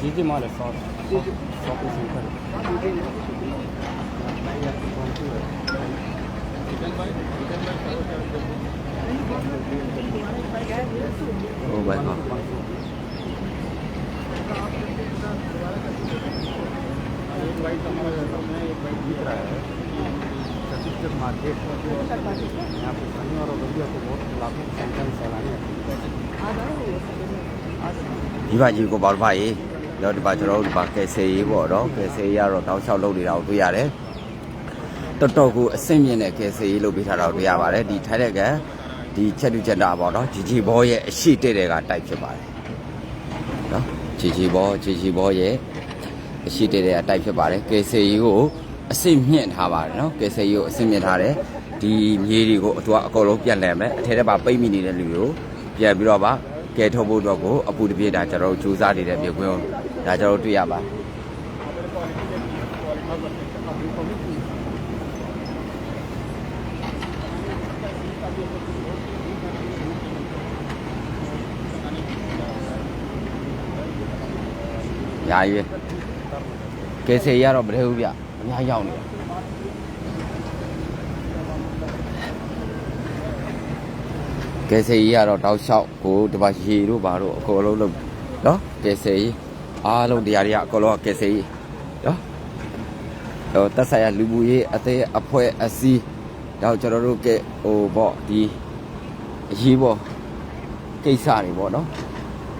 जी जी माल shop shop centre ओ भाई हाँ एक बाइक हमारे एक बाइक दिख रहा है hả? मार्केट यहाँ पे खाने और रवैया को बहुत लाखों संख्या में सैलानी आते हैं ဒီပါကြီးကိုပေါ့ပါရေတော့ဒီပါကျွန်တော်တို့ဒီပါကယ်ဆေးရေးပေါ့နော်ကယ်ဆေးရေးကတော့တောက်လျှောက်လုပ်နေတာကိုတွေ့ရတယ်တော်တော်ကိုအဆင့်မြင့်တဲ့ကယ်ဆေးရေးလုပ်ပေးထားတာကိုတွေ့ရပါတယ်ဒီထိုက်တဲ့ကဒီချက်တူချက်တာပေါ့နော်ဂျီဂျီဘောရဲ့အရှိတဲ့တဲ့ကတိုက်ဖြစ်ပါတယ်နော်ဂျီဂျီဘောဂျီဂျီဘောရဲ့အရှိတဲ့တဲ့ကတိုက်ဖြစ်ပါတယ်ကယ်ဆေးရေးကို အဆင့်မြင့်ထားပါတယ်နော်ကယ်ဆေးရေးကိုအဆင့်မြင့်ထားတယ်ဒီမြေတွေကိုအတူအကုန်လုံးပြန်လဲမယ်အထက်ထဲမှာပိတ်မိနေတဲ့လူတွေကိုပြန်ပြီးတော့ပါကဲထုတ်ဖို့တော့ကိုအပူတပြည့်ဒါကျွန်တော်တို့စူးစမ်းနေတဲ့မြေကွင်းကိုဒါကျွန်တော်တို့တွေ့ရပါညာရွေးကဲစေရတော့မထဲဘူးဗျ အများရောက်နေတယ်ကဲစေရတော့တောက်လျှောက်ကိုဒီပါရေတို့ဘာတို့အကုန်လုံးလုံးနော်ကဲစေအားလုံးတရားတွေကအကုန်လုံးကကဲစေနော်တော့တက်ဆိုင်ရလူမှုရေးအသေးအဖွဲအစည်းတော့ကျွန်တော်တို့ကဟိုပေါ့ဒီအရေးပေါ့ကိစ္စတွေပေါ့နော်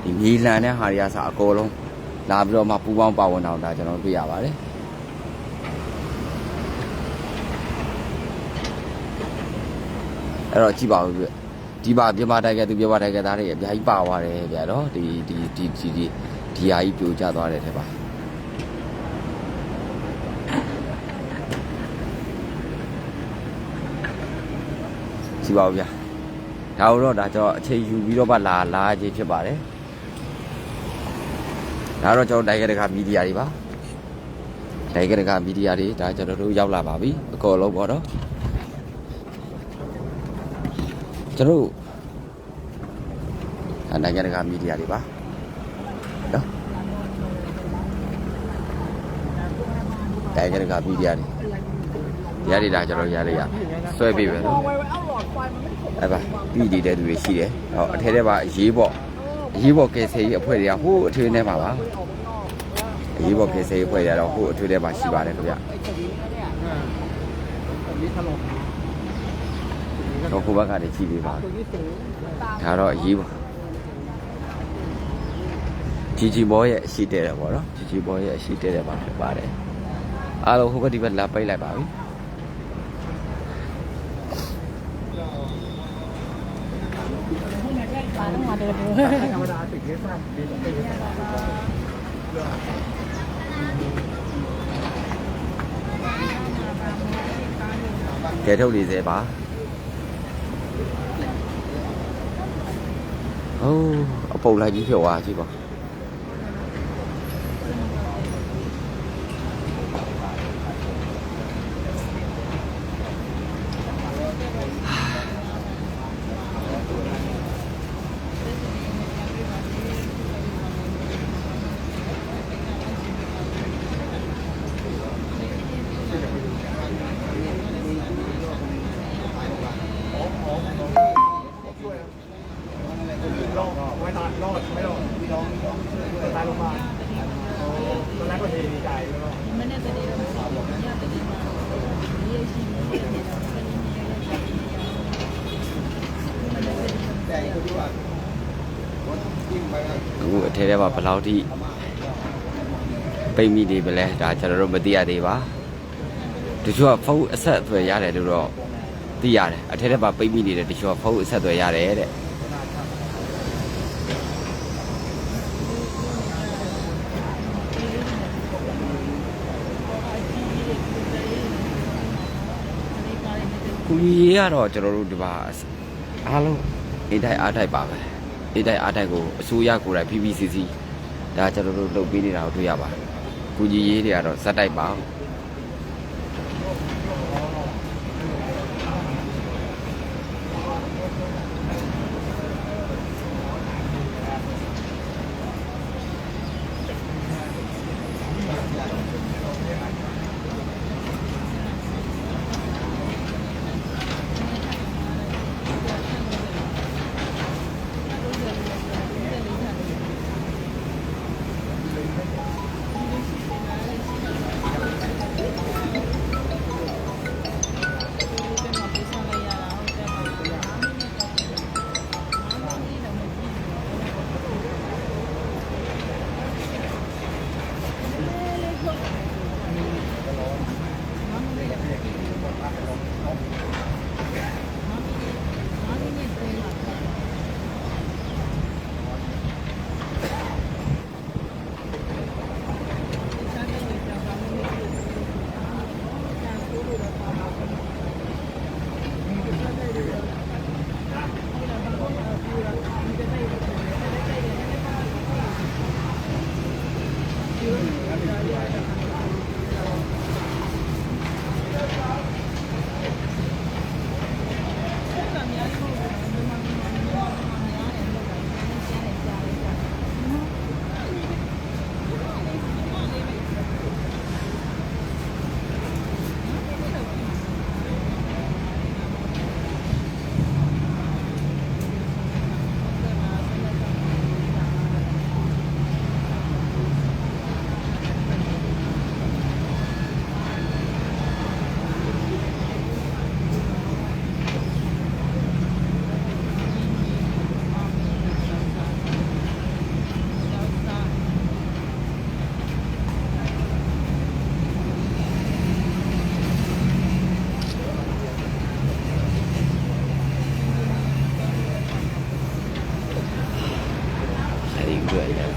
ဒီမြေလန်တဲ့ဟာတွေကစအကုန်လုံးလာပြီးတော့မှပူပေါင်းပါဝင်အောင်ဒါကျွန်တော်တွေ့ရပါတယ် အဲ့တော့ကြည့်ပါဦးပြဒီပါပြမတိုက်ကသူပြမတိုက်ကသားတွေအများကြီးပါသွားတယ်ဗျာနော်ဒီဒီဒီဒီဒီဒီဟာကြီးပြိုကျသွားတယ်တဲ့ပါကြည့်ပါဦးဗျာဒါတော့ဒါကျွန်တော်အချိန်ယူပြီးတော့မှလာလာခြင်းဖြစ်ပါတယ်ဒါတော့ကျွန်တော်တိုင်းကတကမီဒီယာတွေပါတိုင်းကတကမီဒီယာတွေဒါကျွန်တော်တို့ရောက်လာပါပြီအကောလုံးပေါ့နော် ကျွန်တော်တို့ဒါတိုင်းကတကမီဒီယာတွေပါနော်တိုင်းကတကမီဒီယာတွေရရတာကျွန်တော်ရရရဆွဲပေးပဲနော်အဲ့ပါပြည်တည်တဲ့သူတွေရှိတယ်ဟောအထဲထဲမှာအရေးပေါ့အရေးပေါ့ကယ်ဆယ်ရေးအဖွဲ့တွေကဟိုးအထွေထဲမှာပါအရေးပေါ့ကယ်ဆယ်ရေးအဖွဲ့တွေကတော့ဟိုးအထွေထဲမှာရှိပါတယ်ခင်ဗျ တော့ကိုဘက်ကနေကြည့်ပေးပါဒါတော့အရေးပါဂျီဂျီဘောရဲ့အရှိတဲတယ်ပေါ့နော်ဂျီဂျီဘောရဲ့အရှိတဲတယ်မှာဖြစ်ပါတယ်အားလုံးဟိုဘက်ဒီဘက်လာပိတ်လိုက်ပါပြီကဲထုတ်နေစေပါ အိုးအပုတ်လိုက်ကြီးဖြစ်သွားကြည့်ပါအခုအ ထဲထဲမှာဘယ်လောက်ထိပိတ်မိနေပလဲဒါကျွန်တော်တို့မသိရသေးပါတချို့ကဖုန်းအဆက်အသွယ်ရတယ်လို့တော့သိရတယ်အထဲထဲမှာပိတ်မိနေတယ်တချို့ကဖုန်းအဆက်အသွယ်ရတယ်တဲ့ကူကြီးကတော့ကျွန်တော်တို့ဒီပါအားလုံးအိတ်တိုင်းအားတိုင်းပါပဲ အိတ်တိုင်းအားတိုင်းကိုအစိုးရကိုယ်တိုင် PPCC ဒါကျွန်တော်တို့လုပ်ပေးနေတာကိုတွေ့ရပါတယ်ကူကြီးရေးတွေကတော့ဇက်တိုက်ပါ วยงาม